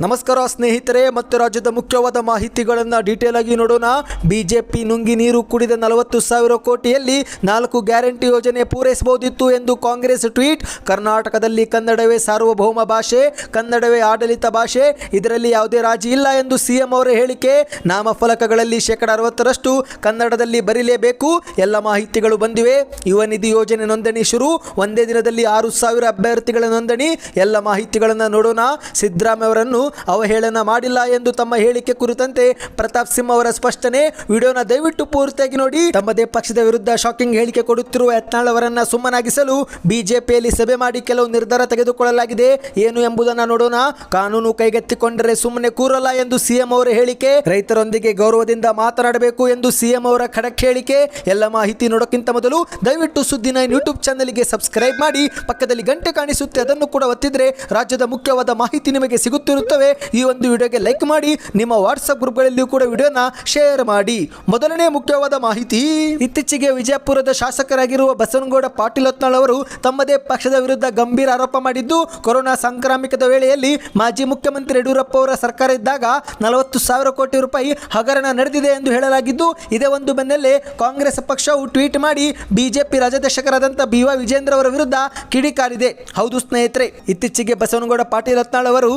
ನಮಸ್ಕಾರ ಸ್ನೇಹಿತರೆ, ಮತ್ತು ರಾಜ್ಯದ ಮುಖ್ಯವಾದ ಮಾಹಿತಿಗಳನ್ನು ಡೀಟೇಲ್ ಆಗಿ ನೋಡೋಣ. ಬಿಜೆಪಿ ನುಂಗಿ ನೀರು ಕುಡಿದ ನಲವತ್ತು ಸಾವಿರ ಕೋಟಿಯಲ್ಲಿ ನಾಲ್ಕು ಗ್ಯಾರಂಟಿ ಯೋಜನೆ ಪೂರೈಸಬಹುದಿತ್ತು ಎಂದು ಕಾಂಗ್ರೆಸ್ ಟ್ವೀಟ್. ಕರ್ನಾಟಕದಲ್ಲಿ ಕನ್ನಡವೇ ಸಾರ್ವಭೌಮ ಭಾಷೆ, ಕನ್ನಡವೇ ಆಡಳಿತ ಭಾಷೆ, ಇದರಲ್ಲಿ ಯಾವುದೇ ರಾಜಿ ಇಲ್ಲ ಎಂದು ಸಿಎಂ ಅವರ ಹೇಳಿಕೆ. ನಾಮಫಲಕಗಳಲ್ಲಿ ಶೇಕಡ ಅರವತ್ತರಷ್ಟು ಕನ್ನಡದಲ್ಲಿ ಬರೀಲೇಬೇಕು. ಎಲ್ಲ ಮಾಹಿತಿಗಳು ಬಂದಿವೆ. ಯುವ ನಿಧಿ ಯೋಜನೆ ನೋಂದಣಿ ಶುರು. ಒಂದೇ ದಿನದಲ್ಲಿ ಆರು ಸಾವಿರ ಅಭ್ಯರ್ಥಿಗಳ ನೋಂದಣಿ. ಎಲ್ಲ ಮಾಹಿತಿಗಳನ್ನು ನೋಡೋಣ. ಸಿದ್ದರಾಮಯ್ಯ ಅವರನ್ನು ಅವಹೇಳನ ಮಾಡಿಲ್ಲ ಎಂದು ತಮ್ಮ ಹೇಳಿಕೆ ಕುರಿತಂತೆ ಪ್ರತಾಪ್ ಸಿಂಹ ಅವರ ಸ್ಪಷ್ಟನೆ. ವಿಡಿಯೋನ ದಯವಿಟ್ಟು ಪೂರ್ತಿಯಾಗಿ ನೋಡಿ. ತಮ್ಮದೇ ಪಕ್ಷದ ವಿರುದ್ಧ ಶಾಕಿಂಗ್ ಹೇಳಿಕೆ ಕೊಡುತ್ತಿರುವ ಯತ್ನಾಳ್ ಅವರನ್ನ ಸುಮ್ಮನಾಗಿಸಲು ಬಿಜೆಪಿಯಲ್ಲಿ ಸಭೆ ಮಾಡಿ ಕೆಲವು ನಿರ್ಧಾರ ತೆಗೆದುಕೊಳ್ಳಲಾಗಿದೆ. ಏನು ಎಂಬುದನ್ನು ನೋಡೋಣ. ಕಾನೂನು ಕೈಗೆತ್ತಿಕೊಂಡರೆ ಸುಮ್ಮನೆ ಕೂರಲ್ಲ ಎಂದು ಸಿಎಂ ಅವರ ಹೇಳಿಕೆ. ರೈತರೊಂದಿಗೆ ಗೌರವದಿಂದ ಮಾತನಾಡಬೇಕು ಎಂದು ಸಿಎಂ ಅವರ ಖಡಕ್ ಹೇಳಿಕೆ. ಎಲ್ಲ ಮಾಹಿತಿ ನೋಡೋಕ್ಕಿಂತ ಮೊದಲು ದಯವಿಟ್ಟು ಸುದ್ದಿ ನೈನ್ ಯೂಟ್ಯೂಬ್ ಚಾನಲ್ಗೆ ಸಬ್ಸ್ಕ್ರೈಬ್ ಮಾಡಿ. ಪಕ್ಕದಲ್ಲಿ ಗಂಟೆ ಕಾಣಿಸುತ್ತೆ. ಅದನ್ನು ಕೂಡ ಒತ್ತಿದ್ರೆ ರಾಜ್ಯದ ಮುಖ್ಯವಾದ ಮಾಹಿತಿ ನಿಮಗೆ ಸಿಗುತ್ತಿರುತ್ತವೆ ಈ ಒಂದು ವಿಡಿಯೋಗೆ ಲೈಕ್ ಮಾಡಿ, ನಿಮ್ಮ ವಾಟ್ಸಪ್ ಗ್ರೂಪ್ಗಳಲ್ಲಿಯೂ ಕೂಡ ವಿಡಿಯೋನ ಶೇರ್ ಮಾಡಿ. ಮೊದಲನೇ ಮುಖ್ಯವಾದ ಮಾಹಿತಿ, ಇತ್ತೀಚೆಗೆ ವಿಜಯಪುರದ ಶಾಸಕರಾಗಿರುವ ಬಸವನಗೌಡ ಪಾಟೀಲ್ ಹೊತ್ನಾಳ್ ಅವರು ತಮ್ಮದೇ ಪಕ್ಷದ ವಿರುದ್ಧ ಗಂಭೀರ ಆರೋಪ ಮಾಡಿದ್ದು, ಕೊರೋನಾ ಸಾಂಕ್ರಾಮಿಕದ ವೇಳೆಯಲ್ಲಿ ಮಾಜಿ ಮುಖ್ಯಮಂತ್ರಿ ಯಡಿಯೂರಪ್ಪ ಅವರ ಸರ್ಕಾರ ಇದ್ದಾಗ ನಲವತ್ತು ಸಾವಿರ ಕೋಟಿ ರೂಪಾಯಿ ಹಗರಣ ನಡೆದಿದೆ ಎಂದು ಹೇಳಲಾಗಿದ್ದು, ಇದೇ ಒಂದು ಬೆನ್ನಲ್ಲೇ ಕಾಂಗ್ರೆಸ್ ಪಕ್ಷವು ಟ್ವೀಟ್ ಮಾಡಿ, ಬಿಜೆಪಿ ರಾಜ್ಯಾಧ್ಯಕ್ಷರಾದಂಥ ಬಿ ವೈ ವಿಜೇಂದ್ರ ಅವರ ವಿರುದ್ಧ ಕಿಡಿಕಾರಿದೆ. ಹೌದು ಸ್ನೇಹಿತರೆ, ಇತ್ತೀಚೆಗೆ ಬಸವನಗೌಡ ಪಾಟೀಲ್ ರತ್ನಾಳ್ ಅವರು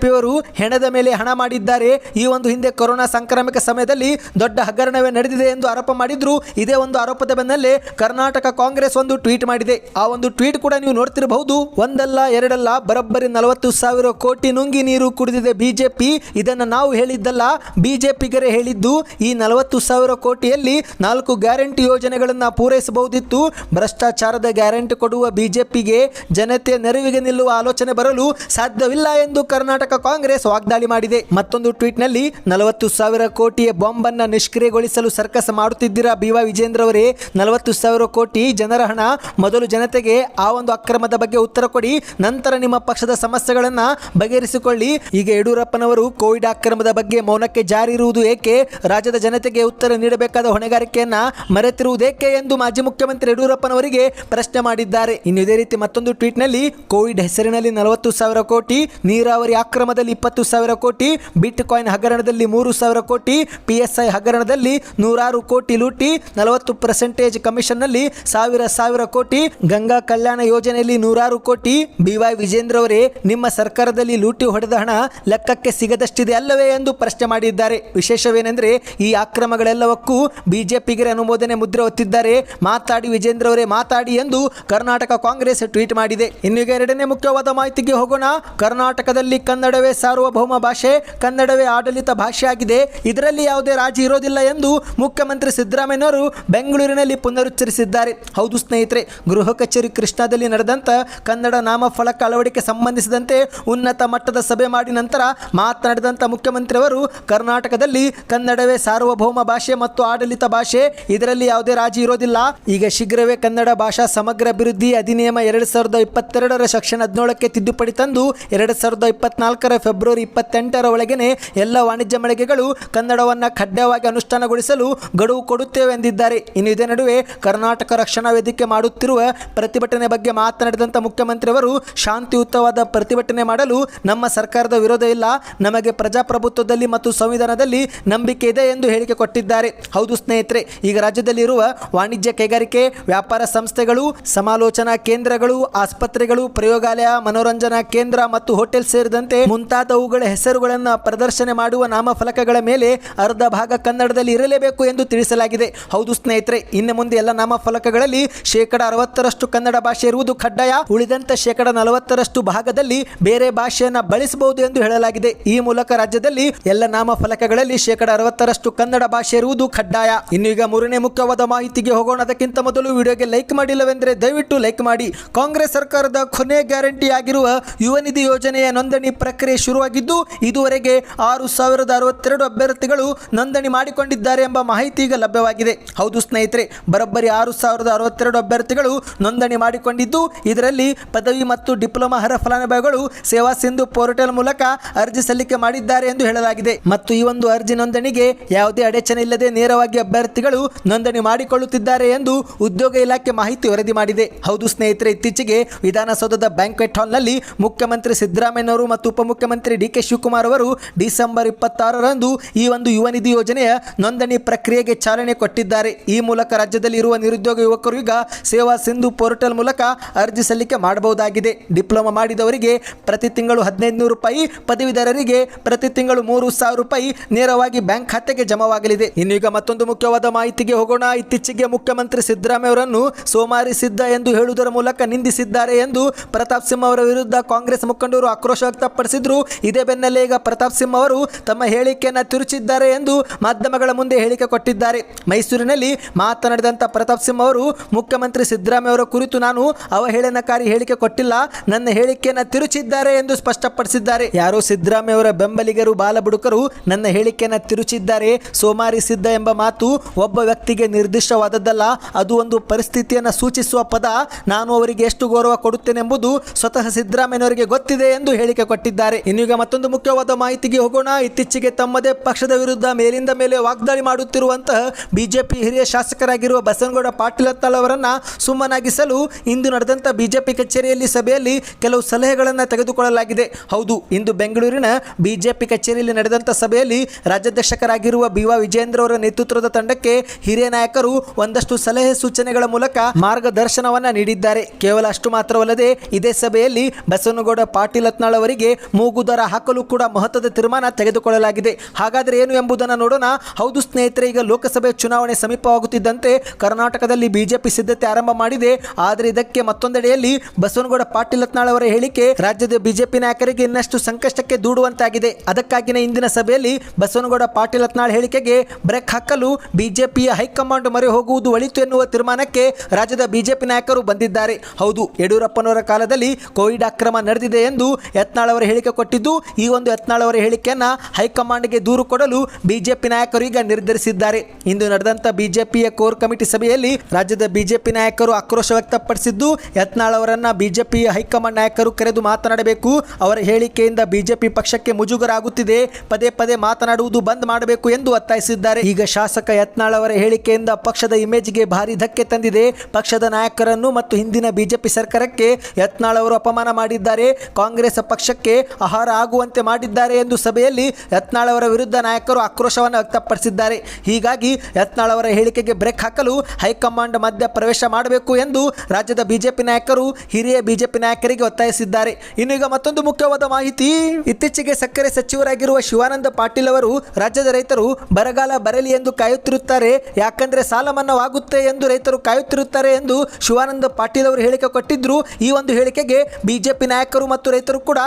ಬಿಜೆಪಿಯವರು ಹೆಣದ ಮೇಲೆ ಹಣ ಮಾಡಿದ್ದಾರೆ. ಈ ಒಂದು ಹಿಂದೆ ಕೊರೋನಾ ಸಾಂಕ್ರಾಮಿಕ ಸಮಯದಲ್ಲಿ ದೊಡ್ಡ ಹಗರಣವೇ ನಡೆದಿದೆ ಎಂದು ಆರೋಪ ಮಾಡಿದ್ರು. ಇದೇ ಒಂದು ಆರೋಪದ ಬೆನ್ನಲ್ಲೇ ಕರ್ನಾಟಕ ಕಾಂಗ್ರೆಸ್ ಒಂದು ಟ್ವೀಟ್ ಮಾಡಿದೆ. ಆ ಒಂದು ಟ್ವೀಟ್ ಕೂಡ ನೀವು ನೋಡ್ತಿರಬಹುದು. ಒಂದಲ್ಲ, ಎರಡಲ್ಲ, ಬರೋಬ್ಬರಿ ನಲವತ್ತು ಸಾವಿರ ಕೋಟಿ ನುಂಗಿ ನೀರು ಕುಡಿದಿದೆ ಬಿಜೆಪಿ. ಇದನ್ನು ನಾವು ಹೇಳಿದ್ದಲ್ಲ ಬಿಜೆಪಿಗರೇ ಹೇಳಿದ್ದು ಈ ನಲವತ್ತು ಸಾವಿರ ಕೋಟಿಯಲ್ಲಿ ನಾಲ್ಕು ಗ್ಯಾರಂಟಿ ಯೋಜನೆಗಳನ್ನು ಪೂರೈಸಬಹುದಿತ್ತು. ಭ್ರಷ್ಟಾಚಾರದ ಗ್ಯಾರಂಟಿ ಕೊಡುವ ಬಿಜೆಪಿಗೆ ಜನತೆ ನೆರವಿಗೆ ನಿಲ್ಲುವ ಆಲೋಚನೆ ಬರಲು ಸಾಧ್ಯವಿಲ್ಲ ಎಂದು ಕರ್ನಾಟಕ ಕಾಂಗ್ರೆಸ್ ವಾಗ್ದಾಳಿ ಮಾಡಿದೆ. ಮತ್ತೊಂದು ಟ್ವೀಟ್ನಲ್ಲಿ, ನಲವತ್ತು ಸಾವಿರ ಕೋಟಿಯ ಬಾಂಬ್ ಅನ್ನ ನಿಷ್ಕ್ರಿಯಗೊಳಿಸಲು ಸರ್ಕಸ್ ಮಾಡುತ್ತಿದ್ದೀರಾ ಬಿವಾ ವಿಜೇಂದ್ರ ಅವರೇ? ನಲವತ್ತು ಸಾವಿರ ಕೋಟಿ ಜನರ ಹಣ ಮೊದಲು ಜನತೆಗೆ ಆ ಒಂದು ಅಕ್ರಮದ ಬಗ್ಗೆ ಉತ್ತರ ಕೊಡಿ, ನಂತರ ನಿಮ್ಮ ಪಕ್ಷದ ಸಮಸ್ಯೆಗಳನ್ನ ಬಗೆಹರಿಸಿಕೊಳ್ಳಿ. ಈಗ ಯಡಿಯೂರಪ್ಪನವರು ಕೋವಿಡ್ ಅಕ್ರಮದ ಬಗ್ಗೆ ಮೌನಕ್ಕೆ ಜಾರಿ ಇರುವುದು ಏಕೆ? ರಾಜ್ಯದ ಜನತೆಗೆ ಉತ್ತರ ನೀಡಬೇಕಾದ ಹೊಣೆಗಾರಿಕೆಯನ್ನ ಮರೆತಿರುವುದೇಕೆ ಎಂದು ಮಾಜಿ ಮುಖ್ಯಮಂತ್ರಿ ಯಡಿಯೂರಪ್ಪನವರಿಗೆ ಪ್ರಶ್ನೆ ಮಾಡಿದ್ದಾರೆ. ಇನ್ನು ಇದೇ ರೀತಿ ಮತ್ತೊಂದು ಟ್ವೀಟ್ನಲ್ಲಿ, ಕೋವಿಡ್ ಹೆಸರಿನಲ್ಲಿ ನಲವತ್ತು ಸಾವಿರ ಕೋಟಿ ನೀರಾವರಿ ಅಕ್ರಮದಲ್ಲಿ ಇಪ್ಪತ್ತು ಸಾವಿರ ಕೋಟಿ ಬಿಟ್ ಕಾಯಿನ್ ಹಗರಣದಲ್ಲಿ ಮೂರು ಸಾವಿರ ಕೋಟಿ ಪಿ ಎಸ್ ಐ ಹಗರಣದಲ್ಲಿ ನೂರಾರು ಕೋಟಿ ಲೂಟಿ, ನಲವತ್ತು ಪರ್ಸೆಂಟೇಜ್ ಕಮಿಷನ್ನಲ್ಲಿ ಸಾವಿರ ಸಾವಿರ ಕೋಟಿ, ಗಂಗಾ ಕಲ್ಯಾಣ ಯೋಜನೆಯಲ್ಲಿ ನೂರಾರು ಕೋಟಿ. ಬಿವೈ ವಿಜೇಂದ್ರ ಅವರೇ, ನಿಮ್ಮ ಸರ್ಕಾರದಲ್ಲಿ ಲೂಟಿ ಹೊಡೆದ ಹಣ ಲೆಕ್ಕಕ್ಕೆ ಸಿಗದಷ್ಟಿದೆ ಅಲ್ಲವೇ ಎಂದು ಪ್ರಶ್ನೆ ಮಾಡಿದ್ದಾರೆ. ವಿಶೇಷವೇನೆಂದರೆ, ಈ ಅಕ್ರಮಗಳೆಲ್ಲವಕ್ಕೂ ಬಿಜೆಪಿಗೆ ಅನುಮೋದನೆ ಮುದ್ರೆ ಒತ್ತಿದ್ದಾರೆ ಮಾತಾಡಿ ವಿಜೇಂದ್ರ ಅವರೇ, ಮಾತಾಡಿ ಎಂದು ಕರ್ನಾಟಕ ಕಾಂಗ್ರೆಸ್ ಟ್ವೀಟ್ ಮಾಡಿದೆ. ಇನ್ನೀಗ ಎರಡನೇ ಮುಖ್ಯವಾದ ಮಾಹಿತಿಗೆ ಹೋಗೋಣ. ಕರ್ನಾಟಕದಲ್ಲಿ ಕನ್ನಡವೇ ಸಾರ್ವಭೌಮ ಭಾಷೆ, ಕನ್ನಡವೇ ಆಡಳಿತ ಭಾಷೆಯಾಗಿದೆ. ಇದರಲ್ಲಿ ಯಾವುದೇ ರಾಜಿ ಇರೋದಿಲ್ಲ ಎಂದು ಮುಖ್ಯಮಂತ್ರಿ ಸಿದ್ದರಾಮಯ್ಯನವರು ಬೆಂಗಳೂರಿನಲ್ಲಿ ಪುನರುಚ್ಚರಿಸಿದ್ದಾರೆ. ಹೌದು ಸ್ನೇಹಿತರೆ, ಗೃಹ ಕಚೇರಿ ಕೃಷ್ಣಾದಲ್ಲಿ ನಡೆದಂಥ ಕನ್ನಡ ನಾಮಫಲಕ ಅಳವಡಿಕೆ ಸಂಬಂಧಿಸಿದಂತೆ ಉನ್ನತ ಮಟ್ಟದ ಸಭೆ ಮಾಡಿ ನಂತರ ಮಾತನಾಡಿದಂಥ ಮುಖ್ಯಮಂತ್ರಿಯವರು, ಕರ್ನಾಟಕದಲ್ಲಿ ಕನ್ನಡವೇ ಸಾರ್ವಭೌಮ ಭಾಷೆ ಮತ್ತು ಆಡಳಿತ ಭಾಷೆ, ಇದರಲ್ಲಿ ಯಾವುದೇ ರಾಜಿ ಇರೋದಿಲ್ಲ. ಈಗ ಶೀಘ್ರವೇ ಕನ್ನಡ ಭಾಷಾ ಸಮಗ್ರ ಅಭಿವೃದ್ಧಿ ಅಧಿನಿಯಮ ಎರಡು ಸಾವಿರದ ಇಪ್ಪತ್ತೆರಡರ ಸೆಕ್ಷನ್ ಹದಿನೇಳಕ್ಕೆ ತಿದ್ದುಪಡಿ ತಂದು ಎರಡು ಸಾವಿರದ ಇಪ್ಪತ್ನಾಲ್ಕರ ಫೆಬ್ರವರಿ ಇಪ್ಪತ್ತೆಂಟರ ಒಳಗೆನೆ ಎಲ್ಲ ವಾಣಿಜ್ಯ ಮಳಿಗೆಗಳು ಕನ್ನಡವನ್ನು ಕಡ್ಡಾಯವಾಗಿ ಅನುಷ್ಠಾನಗೊಳಿಸಲು ಗಡುವು ಕೊಡುತ್ತೇವೆ ಎಂದಿದ್ದಾರೆ ಇನ್ನು ಇದೇ ನಡುವೆ ಕರ್ನಾಟಕ ರಕ್ಷಣಾ ವೇದಿಕೆ ಮಾಡುತ್ತಿರುವ ಪ್ರತಿಭಟನೆ ಬಗ್ಗೆ ಮಾತನಾಡಿದಂಥ ಮುಖ್ಯಮಂತ್ರಿಯವರು ಶಾಂತಿಯುತವಾದ ಪ್ರತಿಭಟನೆ ಮಾಡಲು ನಮ್ಮ ಸರ್ಕಾರದ ವಿರೋಧ ಇಲ್ಲ. ನಮಗೆ ಪ್ರಜಾಪ್ರಭುತ್ವದಲ್ಲಿ ಮತ್ತು ಸಂವಿಧಾನದಲ್ಲಿ ನಂಬಿಕೆ ಇದೆ ಎಂದು ಹೇಳಿಕೆ ಕೊಟ್ಟಿದ್ದಾರೆ. ಹೌದು ಸ್ನೇಹಿತರೆ, ಈಗ ರಾಜ್ಯದಲ್ಲಿರುವ ವಾಣಿಜ್ಯ ಕೈಗಾರಿಕೆ, ವ್ಯಾಪಾರ ಸಂಸ್ಥೆಗಳು, ಸಮಾಲೋಚನಾ ಕೇಂದ್ರಗಳು, ಆಸ್ಪತ್ರೆಗಳು, ಪ್ರಯೋಗಾಲಯ, ಮನೋರಂಜನಾ ಕೇಂದ್ರ ಮತ್ತು ಹೋಟೆಲ್ ಸೇರಿದಂತೆ ಮುಂತಾದವುಗಳ ಹೆಸರುಗಳನ್ನು ಪ್ರದರ್ಶನ ಮಾಡುವ ನಾಮಫಲಕಗಳ ಮೇಲೆ ಅರ್ಧ ಭಾಗ ಕನ್ನಡದಲ್ಲಿ ಇರಲೇಬೇಕು ಎಂದು ತಿಳಿಸಲಾಗಿದೆ. ಹೌದು ಸ್ನೇಹಿತರೆ, ಇನ್ನು ಮುಂದೆ ಎಲ್ಲ ನಾಮಫಲಕಗಳಲ್ಲಿ ಶೇಕಡ ಅರವತ್ತರಷ್ಟು ಕನ್ನಡ ಭಾಷೆ ಇರುವುದು ಕಡ್ಡಾಯ. ಉಳಿದಂತೆ ಶೇಕಡ ನಲವತ್ತರಷ್ಟು ಭಾಗದಲ್ಲಿ ಬೇರೆ ಭಾಷೆಯನ್ನ ಬಳಸಬಹುದು ಎಂದು ಹೇಳಲಾಗಿದೆ. ಈ ಮೂಲಕ ರಾಜ್ಯದಲ್ಲಿ ಎಲ್ಲ ನಾಮಫಲಕಗಳಲ್ಲಿ ಶೇಕಡ ಅರವತ್ತರಷ್ಟು ಕನ್ನಡ ಭಾಷೆ ಇರುವುದು ಕಡ್ಡಾಯ. ಇನ್ನು ಈಗ ಮೂರನೇ ಮುಖ್ಯವಾದ ಮಾಹಿತಿಗೆ ಹೋಗೋಣ. ಅದಕ್ಕಿಂತ ಮೊದಲು ವಿಡಿಯೋಗೆ ಲೈಕ್ ಮಾಡಿಲ್ಲವೆಂದರೆ ದಯವಿಟ್ಟು ಲೈಕ್ ಮಾಡಿ. ಕಾಂಗ್ರೆಸ್ ಸರ್ಕಾರದ ಕೊನೆ ಗ್ಯಾರಂಟಿ ಆಗಿರುವ ಯುವ ನಿಧಿ ಯೋಜನೆಯ ನೋಂದಣಿ ಪ್ರಕ್ರಿಯೆ ಶುರುವಾಗಿದ್ದು, ಇದುವರೆಗೆ ಆರು ಸಾವಿರದ ಅರವತ್ತೆರಡು ಅಭ್ಯರ್ಥಿಗಳು ನೋಂದಣಿ ಮಾಡಿಕೊಂಡಿದ್ದಾರೆ ಎಂಬ ಮಾಹಿತಿ ಈಗ ಲಭ್ಯವಾಗಿದೆ. ಹೌದು ಸ್ನೇಹಿತರೆ, ಬರೋಬ್ಬರಿ ಆರು ಸಾವಿರದ ಅರವತ್ತೆರಡು ಅಭ್ಯರ್ಥಿಗಳು ನೋಂದಣಿ ಮಾಡಿಕೊಂಡಿದ್ದು, ಇದರಲ್ಲಿ ಪದವಿ ಮತ್ತು ಡಿಪ್ಲೊಮಾ ಅರ್ಹ ಫಲಾನುಭವಿಗಳು ಸೇವಾ ಸಿಂಧು ಪೋರ್ಟಲ್ ಮೂಲಕ ಅರ್ಜಿ ಸಲ್ಲಿಕೆ ಮಾಡಿದ್ದಾರೆ ಎಂದು ಹೇಳಲಾಗಿದೆ. ಮತ್ತು ಈ ಒಂದು ಅರ್ಜಿ ನೋಂದಣಿಗೆ ಯಾವುದೇ ಅಡಚಣೆ ಇಲ್ಲದೆ ನೇರವಾಗಿ ಅಭ್ಯರ್ಥಿಗಳು ನೋಂದಣಿ ಮಾಡಿಕೊಳ್ಳುತ್ತಿದ್ದಾರೆ ಎಂದು ಉದ್ಯೋಗ ಇಲಾಖೆ ಮಾಹಿತಿ ವರದಿ ಮಾಡಿದೆ. ಹೌದು ಸ್ನೇಹಿತರೆ, ಇತ್ತೀಚೆಗೆ ವಿಧಾನಸೌಧದ ಬ್ಯಾಂಕ್ವೆಟ್ ಹಾಲ್ನಲ್ಲಿ ಮುಖ್ಯಮಂತ್ರಿ ಸಿದ್ದರಾಮಯ್ಯನವರು ಮತ್ತು ಉಪಮುಖ್ಯಮಂತ್ರಿ ಡಿ ಕೆ ಶಿವಕುಮಾರ್ ಅವರು ಡಿಸೆಂಬರ್ ಇಪ್ಪತ್ತಾರರಂದು ಈ ಒಂದು ಯುವ ನಿಧಿ ಯೋಜನೆಯ ನೋಂದಣಿ ಪ್ರಕ್ರಿಯೆಗೆ ಚಾಲನೆ ಕೊಟ್ಟಿದ್ದಾರೆ. ಈ ಮೂಲಕ ರಾಜ್ಯದಲ್ಲಿ ಇರುವ ನಿರುದ್ಯೋಗ ಯುವಕರು ಈಗ ಸೇವಾ ಸಿಂಧು ಪೋರ್ಟಲ್ ಮೂಲಕ ಅರ್ಜಿ ಸಲ್ಲಿಕೆ ಮಾಡಬಹುದಾಗಿದೆ. ಡಿಪ್ಲೊಮಾ ಮಾಡಿದವರಿಗೆ ಪ್ರತಿ ತಿಂಗಳು ಹದಿನೈದು ನೂರು ರೂಪಾಯಿ, ಪದವೀಧರರಿಗೆ ಪ್ರತಿ ತಿಂಗಳು ಮೂರು ಸಾವಿರ ರೂಪಾಯಿ ನೇರವಾಗಿ ಬ್ಯಾಂಕ್ ಖಾತೆಗೆ ಜಮಾವಾಗಲಿದೆ. ಇನ್ನು ಈಗ ಮತ್ತೊಂದು ಮುಖ್ಯವಾದ ಮಾಹಿತಿಗೆ ಹೋಗೋಣ. ಇತ್ತೀಚೆಗೆ ಮುಖ್ಯಮಂತ್ರಿ ಸಿದ್ದರಾಮಯ್ಯ ಅವರನ್ನು ಸೋಮಾರಿ ಸಿದ್ಧ ಎಂದು ಹೇಳುವುದರ ಮೂಲಕ ನಿಂದಿಸಿದ್ದಾರೆ ಎಂದು ಪ್ರತಾಪ್ ಸಿಂಹ ಅವರ ವಿರುದ್ಧ ಕಾಂಗ್ರೆಸ್ ಮುಖಂಡರು ಆಕ್ರೋಶ ವ್ಯಕ್ತಪಡಿಸಿದ್ರು ಇದೇ ಬೆನ್ನಲ್ಲೇ ಈಗ ಪ್ರತಾಪ್ ಸಿಂಹ ಅವರು ತಮ್ಮ ಹೇಳಿಕೆಯನ್ನು ತಿರುಚಿದ್ದಾರೆ ಎಂದು ಮಾಧ್ಯಮಗಳ ಮುಂದೆ ಹೇಳಿಕೆ ಕೊಟ್ಟಿದ್ದಾರೆ. ಮೈಸೂರಿನಲ್ಲಿ ಮಾತನಾಡಿದಂಥ ಪ್ರತಾಪ್ ಸಿಂಹ ಅವರು, ಮುಖ್ಯಮಂತ್ರಿ ಸಿದ್ದರಾಮಯ್ಯ ಅವರ ಕುರಿತು ನಾನು ಅವಹೇಳನಕಾರಿ ಹೇಳಿಕೆ ಕೊಟ್ಟಿಲ್ಲ. ನನ್ನ ಹೇಳಿಕೆಯನ್ನು ತಿರುಚಿದ್ದಾರೆ ಎಂದು ಸ್ಪಷ್ಟಪಡಿಸಿದ್ದಾರೆ. ಯಾರೋ ಸಿದ್ದರಾಮಯ್ಯ ಅವರ ಬೆಂಬಲಿಗರು, ಬಾಲಬುಡುಕರು ನನ್ನ ಹೇಳಿಕೆಯನ್ನು ತಿರುಚಿದ್ದಾರೆ. ಸೋಮಾರಿ ಸಿದ್ಧ ಎಂಬ ಮಾತು ಒಬ್ಬ ವ್ಯಕ್ತಿಗೆ ನಿರ್ದಿಷ್ಟವಾದದ್ದಲ್ಲ. ಅದು ಒಂದು ಪರಿಸ್ಥಿತಿಯನ್ನು ಸೂಚಿಸುವ ಪದ. ನಾನು ಅವರಿಗೆ ಎಷ್ಟು ಗೌರವ ಕೊಡುತ್ತೇನೆಂಬುದು ಸ್ವತಃ ಸಿದ್ದರಾಮಯ್ಯನವರಿಗೆ ಗೊತ್ತಿದೆ ಎಂದು ಹೇಳಿಕೆ ಕೊಟ್ಟಿದ್ದಾರೆ. ಇನ್ನೀಗ ಮತ್ತೊಂದು ಮುಖ್ಯವಾದ ಮಾಹಿತಿಗೆ ಹೋಗೋಣ. ಇತ್ತೀಚೆಗೆ ತಮ್ಮದೇ ಪಕ್ಷದ ವಿರುದ್ಧ ಮೇಲಿಂದ ಮೇಲೆ ವಾಗ್ದಾಳಿ ಮಾಡುತ್ತಿರುವಂತಹ ಬಿಜೆಪಿ ಹಿರಿಯ ಶಾಸಕರಾಗಿರುವ ಬಸನಗೌಡ ಪಾಟೀಲ್ ಅವರನ್ನ ಸುಮ್ಮನಾಗಿಸಲು ಇಂದು ನಡೆದಂತ ಬಿಜೆಪಿ ಕಚೇರಿಯಲ್ಲಿ ಸಭೆಯಲ್ಲಿ ಕೆಲವು ಸಲಹೆಗಳನ್ನು ತೆಗೆದುಕೊಳ್ಳಲಾಗಿದೆ. ಹೌದು, ಇಂದು ಬೆಂಗಳೂರಿನ ಬಿಜೆಪಿ ಕಚೇರಿಯಲ್ಲಿ ನಡೆದಂತ ಸಭೆಯಲ್ಲಿ ರಾಜ್ಯಾಧ್ಯಕ್ಷರಾಗಿರುವ ಬಿ ವಾ ವಿಜೇಂದ್ರ ಅವರ ನೇತೃತ್ವದ ತಂಡಕ್ಕೆ ಹಿರಿಯ ನಾಯಕರು ಒಂದಷ್ಟು ಸಲಹೆ ಸೂಚನೆಗಳ ಮೂಲಕ ಮಾರ್ಗದರ್ಶನವನ್ನ ನೀಡಿದ್ದಾರೆ. ಕೇವಲ ಅಷ್ಟು ಮಾತ್ರವಲ್ಲದೆ ಇದೇ ಸಭೆಯಲ್ಲಿ ಬಸವನಗೌಡ ಪಾಟೀಲ್ ಅವರಿಗೆ ಮೂಗುದರ ಹಾಕಲು ಕೂಡ ಮಹತ್ವದ ತೀರ್ಮಾನ ತೆಗೆದುಕೊಳ್ಳಲಾಗಿದೆ. ಹಾಗಾದರೆ ಏನು ಎಂಬುದನ್ನು ನೋಡೋಣ. ಹೌದು ಸ್ನೇಹಿತರೆ, ಈಗ ಲೋಕಸಭೆ ಚುನಾವಣೆ ಸಮೀಪವಾಗುತ್ತಿದ್ದಂತೆ ಕರ್ನಾಟಕದಲ್ಲಿ ಬಿಜೆಪಿ ಸಿದ್ಧತೆ ಆರಂಭ ಮಾಡಿದೆ. ಆದರೆ ಇದಕ್ಕೆ ಮತ್ತೊಂದೆಡೆಯಲ್ಲಿ ಬಸವನಗೌಡ ಪಾಟೀಲ್ ಹತ್ನಾಳ್ ಅವರ ಹೇಳಿಕೆ ರಾಜ್ಯದ ಬಿಜೆಪಿ ನಾಯಕರಿಗೆ ಇನ್ನಷ್ಟು ಸಂಕಷ್ಟಕ್ಕೆ ದೂಡುವಂತಾಗಿದೆ. ಅದಕ್ಕಾಗಿನ ಇಂದಿನ ಸಭೆಯಲ್ಲಿ ಬಸವನಗೌಡ ಪಾಟೀಲ್ ಹತ್ನಾಳ್ ಹೇಳಿಕೆಗೆ ಬ್ರೇಕ್ ಹಾಕಲು ಬಿಜೆಪಿಯ ಹೈಕಮಾಂಡ್ ಮೊರೆ ಹೋಗುವುದು ಒಳಿತು ಎನ್ನುವ ತೀರ್ಮಾನಕ್ಕೆ ರಾಜ್ಯದ ಬಿಜೆಪಿ ನಾಯಕರು ಬಂದಿದ್ದಾರೆ. ಹೌದು, ಯಡಿಯೂರಪ್ಪನವರ ಕಾಲದಲ್ಲಿ ಕೋವಿಡ್ ಅಕ್ರಮ ನಡೆದಿದೆ ಎಂದು ಯತ್ನಾಳ್ ಅವರ ಹೇಳಿಕೆ ಕೊಟ್ಟಿದ್ದು ಈ ಒಂದು ಯತ್ನಾಳ್ ಅವರ ಹೇಳಿಕೆಯನ್ನು ಹೈಕಮಾಂಡ್ಗೆ ದೂರು ಕೊಡಲು ಬಿಜೆಪಿ ನಾಯಕರು ಈಗ ನಿರ್ಧರಿಸಿದ್ದಾರೆ. ಇಂದು ನಡೆದಂತ ಬಿಜೆಪಿಯ ಕೋರ್ ಕಮಿಟಿ ಸಭೆಯಲ್ಲಿ ರಾಜ್ಯದ ಬಿಜೆಪಿ ನಾಯಕರು ಆಕ್ರೋಶ ವ್ಯಕ್ತಪಡಿಸಿದ್ದು, ಯತ್ನಾಳ್ ಅವರನ್ನ ಬಿಜೆಪಿಯ ಹೈಕಮಾಂಡ್ ನಾಯಕರು ಕರೆದು ಮಾತನಾಡಬೇಕು. ಅವರ ಹೇಳಿಕೆಯಿಂದ ಬಿಜೆಪಿ ಪಕ್ಷಕ್ಕೆ ಮುಜುಗರ ಆಗುತ್ತಿದೆ ಪದೇ ಪದೇ ಮಾತನಾಡುವುದು ಬಂದ್ ಮಾಡಬೇಕು ಎಂದು ಒತ್ತಾಯಿಸಿದ್ದಾರೆ. ಈಗ ಶಾಸಕ ಯತ್ನಾಳ್ ಅವರ ಹೇಳಿಕೆಯಿಂದ ಪಕ್ಷದ ಇಮೇಜ್ಗೆ ಭಾರಿ ಧಕ್ಕೆ ತಂದಿದೆ. ಪಕ್ಷದ ನಾಯಕರನ್ನು ಮತ್ತು ಹಿಂದಿನ ಬಿಜೆಪಿ ಸರ್ಕಾರಕ್ಕೆ ಯತ್ನಾಳ್ ಅವರು ಅಪಮಾನ ಮಾಡಿದ್ದಾರೆ. ಕಾಂಗ್ರೆಸ್ ಪಕ್ಷಕ್ಕೆ ಆಹಾರ ಆಗುವಂತೆ ಮಾಡಿದ್ದಾರೆ ಎಂದು ಸಭೆಯಲ್ಲಿ ಯತ್ನಾಳವರ ವಿರುದ್ಧ ನಾಯಕರು ಆಕ್ರೋಶವನ್ನು ವ್ಯಕ್ತಪಡಿಸಿದ್ದಾರೆ. ಹೀಗಾಗಿ ಯತ್ನಾಳವರ ಹೇಳಿಕೆಗೆ ಬ್ರೇಕ್ ಹಾಕಲು ಹೈಕಮಾಂಡ್ ಮಧ್ಯ ಪ್ರವೇಶ ಮಾಡಬೇಕು ಎಂದು ರಾಜ್ಯದ ಬಿಜೆಪಿ ನಾಯಕರು ಹಿರಿಯ ಬಿಜೆಪಿ ನಾಯಕರಿಗೆ ಒತ್ತಾಯಿಸಿದ್ದಾರೆ. ಇನ್ನೀಗ ಮತ್ತೊಂದು ಮುಖ್ಯವಾದ ಮಾಹಿತಿ, ಇತ್ತೀಚೆಗೆ ಸಕ್ಕರೆ ಸಚಿವರಾಗಿರುವ ಶಿವಾನಂದ ಪಾಟೀಲ್ ಅವರು ರಾಜ್ಯದ ರೈತರು ಬರಗಾಲ ಬರಲಿ ಎಂದು ಕಾಯುತ್ತಿರುತ್ತಾರೆ. ಯಾಕಂದ್ರೆ ಸಾಲ ಮನ್ನಾವಾಗುತ್ತೆ ಎಂದು ರೈತರು ಕಾಯುತ್ತಿರುತ್ತಾರೆ ಎಂದು ಶಿವಾನಂದ ಪಾಟೀಲ್ ಅವರು ಹೇಳಿಕೆ ಕೊಟ್ಟಿದ್ರು. ಈ ಒಂದು ಹೇಳಿಕೆಗೆ ಬಿಜೆಪಿ ನಾಯಕರು ಮತ್ತು ರೈತರು ಕೂಡ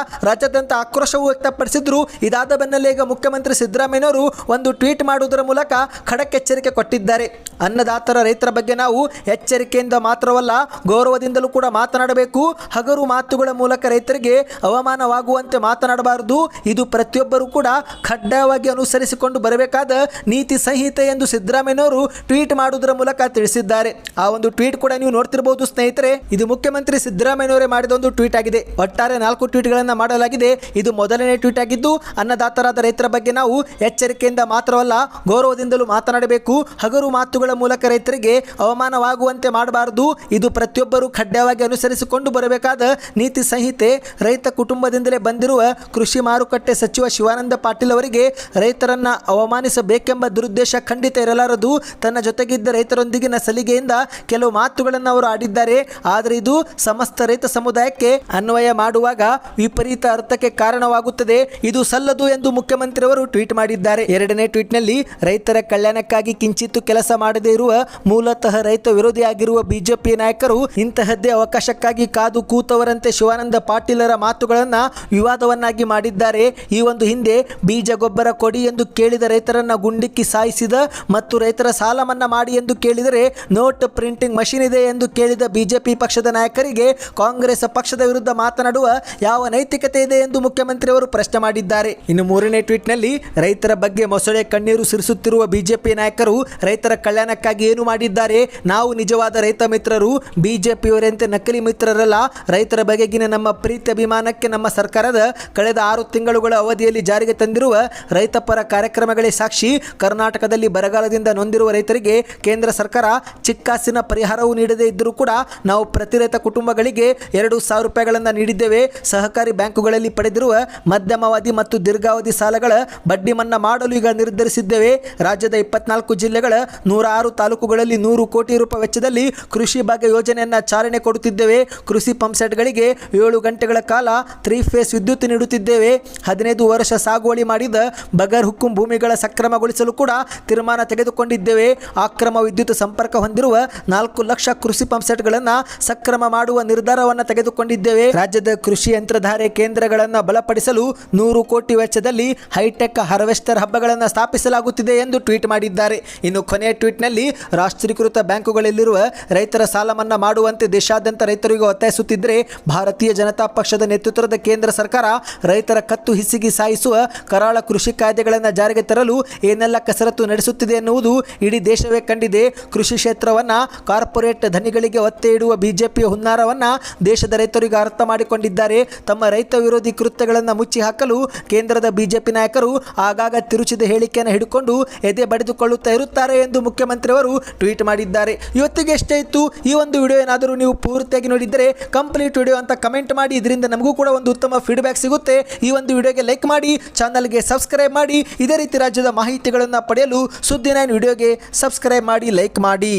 ರಾಜ್ಯಾದ್ಯಂತ ಆಕ್ರೋಶವೂ ವ್ಯಕ್ತಪಡಿಸಿದ್ರು ಇದಾದ ಬೆನ್ನಲ್ಲೇ ಈಗ ಮುಖ್ಯಮಂತ್ರಿ ಸಿದ್ದರಾಮಯ್ಯನವರು ಒಂದು ಟ್ವೀಟ್ ಮಾಡುವುದರ ಮೂಲಕ ಖಡಕ್ ಎಚ್ಚರಿಕೆ ಕೊಟ್ಟಿದ್ದಾರೆ. ಅನ್ನದಾತರ ರೈತರ ಬಗ್ಗೆ ನಾವು ಎಚ್ಚರಿಕೆಯಿಂದ ಮಾತ್ರವಲ್ಲ, ಗೌರವದಿಂದಲೂ ಕೂಡ ಮಾತನಾಡಬೇಕು. ಹಗರು ಮಾತುಗಳ ಮೂಲಕ ರೈತರಿಗೆ ಅವಮಾನವಾಗುವಂತೆ ಮಾತನಾಡಬಾರದು. ಇದು ಪ್ರತಿಯೊಬ್ಬರೂ ಕೂಡ ಕಡ್ಡಾಯವಾಗಿ ಅನುಸರಿಸಿಕೊಂಡು ಬರಬೇಕಾದ ನೀತಿ ಸಂಹಿತೆ ಎಂದು ಸಿದ್ದರಾಮಯ್ಯನವರು ಟ್ವೀಟ್ ಮಾಡುವುದರ ಮೂಲಕ ತಿಳಿಸಿದ್ದಾರೆ. ಆ ಒಂದು ಟ್ವೀಟ್ ಕೂಡ ನೀವು ನೋಡ್ತಿರಬಹುದು ಸ್ನೇಹಿತರೆ, ಇದು ಮುಖ್ಯಮಂತ್ರಿ ಸಿದ್ದರಾಮಯ್ಯನವರೇ ಮಾಡಿದ ಒಂದು ಟ್ವೀಟ್ ಆಗಿದೆ. ಒಟ್ಟಾರೆ ನಾಲ್ಕು ಟ್ವೀಟ್ಗಳನ್ನು ಮಾಡಲಾಗಿದೆ. ಇದು ಮೊದಲನೇ ಟ್ವೀಟ್ ಆಗಿದ್ದು, ಅನ್ನದಾತರಾದ ರೈತರ ಬಗ್ಗೆ ನಾವು ಎಚ್ಚರಿಕೆಯಿಂದ ಮಾತ್ರವಲ್ಲ, ಗೌರವದಿಂದಲೂ ಮಾತನಾಡಬೇಕು. ಹಗರು ಮಾತುಗಳ ಮೂಲಕ ರೈತರಿಗೆ ಅವಮಾನವಾಗುವಂತೆ ಮಾಡಬಾರದು. ಇದು ಪ್ರತಿಯೊಬ್ಬರೂ ಕಡ್ಡಾಯವಾಗಿ ಅನುಸರಿಸಿಕೊಂಡು ಬರಬೇಕಾದ ನೀತಿ ಸಂಹಿತೆ. ರೈತ ಕುಟುಂಬದಿಂದಲೇ ಬಂದಿರುವ ಕೃಷಿ ಮಾರುಕಟ್ಟೆ ಸಚಿವ ಶಿವಾನಂದ ಪಾಟೀಲ್ ಅವರಿಗೆ ರೈತರನ್ನ ಅವಮಾನಿಸಬೇಕೆಂಬ ದುರುದ್ದೇಶ ಖಂಡಿತ ಇರಲಾರದು. ತನ್ನ ಜೊತೆಗಿದ್ದ ರೈತರೊಂದಿಗಿನ ಸಲಿಗೆಯಿಂದ ಕೆಲವು ಮಾತುಗಳನ್ನು ಅವರು ಆಡಿದ್ದಾರೆ. ಆದರೆ ಇದು ಸಮಸ್ತ ರೈತ ಸಮುದಾಯಕ್ಕೆ ಅನ್ವಯ ಮಾಡುವಾಗ ವಿಪರೀತ ಅರ್ಥಕ್ಕೆ ಕಾರಣವಾಗುತ್ತದೆ. ಇದು ಸಲ್ಲದು ಎಂದು ಮುಖ್ಯಮಂತ್ರಿಯವರು ಟ್ವೀಟ್ ಮಾಡಿದ್ದಾರೆ. ಎರಡನೇ ಟ್ವೀಟ್ನಲ್ಲಿ, ರೈತರ ಕಲ್ಯಾಣಕ್ಕಾಗಿ ಕಿಂಚಿತ್ತು ಕೆಲಸ ಮಾಡದೇ ಇರುವ, ಮೂಲತಃ ರೈತ ವಿರೋಧಿಯಾಗಿರುವ ಬಿಜೆಪಿ ನಾಯಕರು, ಇಂತಹದ್ದೇ ಅವಕಾಶಕ್ಕಾಗಿ ಕಾದು ಕೂತವರಂತೆ ಶಿವಾನಂದ ಪಾಟೀಲರ ಮಾತುಗಳನ್ನು ವಿವಾದವನ್ನಾಗಿ ಮಾಡಿದ್ದಾರೆ. ಈ ಒಂದು ಹಿಂದೆ, ಬೀಜ ಗೊಬ್ಬರ ಕೊಡಿ ಎಂದು ಕೇಳಿದ ರೈತರನ್ನ ಗುಂಡಿಕ್ಕಿ ಸಾಯಿಸಿದ ಮತ್ತು ರೈತರ ಸಾಲ ಮನ್ನಾ ಮಾಡಿ ಎಂದು ಕೇಳಿದರೆ, ನೋಟ್ ಪ್ರಿಂಟಿಂಗ್ ಮಷಿನ್ ಇದೆ ಎಂದು ಕೇಳಿದ ಬಿಜೆಪಿ ಪಕ್ಷದ ನಾಯಕರಿಗೆ ಕಾಂಗ್ರೆಸ್ ಪಕ್ಷದ ವಿರುದ್ಧ ಮಾತನಾಡುವ ಯಾವ ನೈತಿಕತೆ ಇದೆ ಎಂದು ಮುಖ್ಯಮಂತ್ರಿಯವರು ಪ್ರಶ್ನೆ ಮಾಡಿದ್ದಾರೆ. ಇನ್ನು ಮೂರನೇ ಟ್ವೀಟ್ನಲ್ಲಿ, ರೈತರ ಬಗ್ಗೆ ಮೊಸಳೆ ಕಣ್ಣೀರು ಸುರಿಸುತ್ತಿರುವ ಬಿಜೆಪಿ ನಾಯಕರು ರೈತರ ಕಲ್ಯಾಣಕ್ಕಾಗಿ ಏನು ಮಾಡಿದ್ದಾರೆ? ನಾವು ನಿಜವಾದ ರೈತ ಮಿತ್ರರು, ಬಿಜೆಪಿಯವರಂತೆ ನಕಲಿ ಮಿತ್ರರಲ್ಲ. ರೈತರ ಬಗೆಗಿನ ನಮ್ಮ ಪ್ರೀತಿ ಅಭಿಮಾನಕ್ಕೆ ನಮ್ಮ ಸರ್ಕಾರದ ಕಳೆದ ಆರು ತಿಂಗಳುಗಳ ಅವಧಿಯಲ್ಲಿ ಜಾರಿಗೆ ತಂದಿರುವ ರೈತಪರ ಕಾರ್ಯಕ್ರಮಗಳೇ ಸಾಕ್ಷಿ. ಕರ್ನಾಟಕದಲ್ಲಿ ಬರಗಾಲದಿಂದ ನೊಂದಿರುವ ರೈತರಿಗೆ ಕೇಂದ್ರ ಸರ್ಕಾರ ಚಿಕ್ಕಾಸಿನ ಪರಿಹಾರವೂ ನೀಡದೇ ಇದ್ದರೂ ಕೂಡ ನಾವು ಪ್ರತಿ ರೈತ ಕುಟುಂಬಗಳಿಗೆ ಎರಡು ಸಾವಿರ ರೂಪಾಯಿಗಳನ್ನು ನೀಡಿದ್ದೇವೆ. ಸಹಕಾರಿ ಬ್ಯಾಂಕುಗಳಲ್ಲಿ ಬ್ಯಾಂಕ್ಗಳಲ್ಲಿ ಪಡೆದಿರುವ ಮಧ್ಯಮಾವಧಿ ಮತ್ತು ದೀರ್ಘಾವಧಿ ಸಾಲಗಳ ಬಡ್ಡಿ ಮನ್ನಾ ಮಾಡಲು ಈಗ ನಿರ್ಧರಿಸಿದ್ದೇವೆ. ರಾಜ್ಯದ ಇಪ್ಪತ್ನಾಲ್ಕು ಜಿಲ್ಲೆಗಳ ನೂರ ಆರು ತಾಲೂಕುಗಳಲ್ಲಿ ನೂರು ಕೋಟಿ ರೂಪಾಯಿ ವೆಚ್ಚದಲ್ಲಿ ಕೃಷಿ ಭಾಗ್ಯ ಯೋಜನೆಯನ್ನು ಚಾಲನೆ ಕೊಡುತ್ತಿದ್ದೇವೆ. ಕೃಷಿ ಪಂಪ್ಸೆಟ್ಗಳಿಗೆ ಏಳು ಗಂಟೆಗಳ ಕಾಲ ತ್ರೀ ಫೇಸ್ ವಿದ್ಯುತ್ ನೀಡುತ್ತಿದ್ದೇವೆ. ಹದಿನೈದು ವರ್ಷ ಸಾಗುವಳಿ ಮಾಡಿದ ಬಗರ್ ಹುಕ್ಕುಂ ಭೂಮಿಗಳ ಸಕ್ರಮಗೊಳಿಸಲು ಕೂಡ ತೀರ್ಮಾನ ತೆಗೆದುಕೊಂಡಿದ್ದೇವೆ. ಅಕ್ರಮ ವಿದ್ಯುತ್ ಸಂಪರ್ಕ ಹೊಂದಿರುವ ನಾಲ್ಕು ಲಕ್ಷ ಕೃಷಿ ಪಂಪ್ಸೆಟ್ಗಳನ್ನು ಸಕ್ರಮ ಮಾಡುವ ನಿರ್ಧಾರವನ್ನು ತೆಗೆದುಕೊಂಡಿದ್ದೇವೆ. ರಾಜ್ಯದ ಕೃಷಿ ಯಂತ್ರಧಾರೆ ಕೇಂದ್ರಗಳನ್ನು ಬಲಪಡಿಸಲು ನೂರು ಕೋಟಿ ವೆಚ್ಚದಲ್ಲಿ ಹೈಟೆಕ್ ಹಾರ್ವೆಸ್ಟರ್ ಹಬ್ಬಗಳನ್ನು ಸ್ಥಾಪಿಸಲಾಗುತ್ತಿದೆ ಎಂದು ಟ್ವೀಟ್ ಮಾಡಿದ್ದಾರೆ. ಇನ್ನು ಕೊನೆಯ ಟ್ವೀಟ್ನಲ್ಲಿ ರಾಷ್ಟ್ರೀಕೃತ ಬ್ಯಾಂಕುಗಳಲ್ಲಿರುವ ರೈತರ ಸಾಲ ಮನ್ನಾ ಮಾಡುವಂತೆ ದೇಶಾದ್ಯಂತ ರೈತರಿಗೆ ಒತ್ತಾಯಿಸುತ್ತಿದ್ದರೆ ಭಾರತೀಯ ಜನತಾ ಪಕ್ಷದ ನೇತೃತ್ವದ ಕೇಂದ್ರ ಸರ್ಕಾರ ರೈತರ ಕತ್ತು ಹಿಸಿಗಿ ಸಾಯಿಸುವ ಕರಾಳ ಕೃಷಿ ಕಾಯ್ದೆಗಳನ್ನು ಜಾರಿಗೆ ತರಲು ಏನೆಲ್ಲ ಕಸರತ್ತು ನಡೆಸುತ್ತಿದೆ ಎನ್ನುವುದು ಇಡೀ ದೇಶವೇ ಕಂಡಿದೆ. ಕೃಷಿ ಕ್ಷೇತ್ರವನ್ನು ಕಾರ್ಪೊರೇಟ್ ಧನಿಗಳಿಗೆ ಒತ್ತೆ ಇಡುವ ಬಿಜೆಪಿಯ ಹುನ್ನಾರವನ್ನು ದೇಶದ ರೈತರಿಗೆ ಅರ್ಥ ಮಾಡಿಕೊಂಡಿದ್ದಾರೆ. ತಮ್ಮ ರೈತ ವಿರೋಧಿ ಕೃತ್ಯಗಳನ್ನು ಮುಚ್ಚಿ ಹಾಕಲು ಕೇಂದ್ರದ ಬಿಜೆಪಿ ನಾಯಕರು ಆಗಾಗ ತಿರುಚಿದ ಹೇಳಿಕೆಯನ್ನು ಹಿಡಿಕೊಂಡು ಎದೆ ಬಡಿದುಕೊಳ್ಳುತ್ತಾ ಇರುತ್ತಾರೆ ಎಂದು ಮುಖ್ಯಮಂತ್ರಿಯವರು ಟ್ವೀಟ್ ಮಾಡಿದ್ದಾರೆ. ಇವತ್ತಿಗೆ ಎಷ್ಟೇ ಇತ್ತು, ಈ ಒಂದು ವಿಡಿಯೋ ಏನಾದರೂ ನೀವು ಪೂರ್ತಿಯಾಗಿ ನೋಡಿದರೆ ಕಂಪ್ಲೀಟ್ ವಿಡಿಯೋ ಅಂತ ಕಮೆಂಟ್ ಮಾಡಿ, ಇದರಿಂದ ನಮಗೂ ಕೂಡ ಒಂದು ಉತ್ತಮ ಫೀಡ್ಬ್ಯಾಕ್ ಸಿಗುತ್ತೆ. ಈ ಒಂದು ವಿಡಿಯೋಗೆ ಲೈಕ್ ಮಾಡಿ, ಚಾನಲ್ಗೆ ಸಬ್ಸ್ಕ್ರೈಬ್ ಮಾಡಿ, ಇದೇ ರೀತಿ ರಾಜ್ಯದ ಮಾಹಿತಿಗಳನ್ನು ಪಡೆಯಲು ಸುದ್ದಿ ನೈನ್ ವಿಡಿಯೋಗೆ ಸಬ್ಸ್ಕ್ರೈಬ್ ಮಾಡಿ, ಲೈಕ್ ಮಾಡಿ.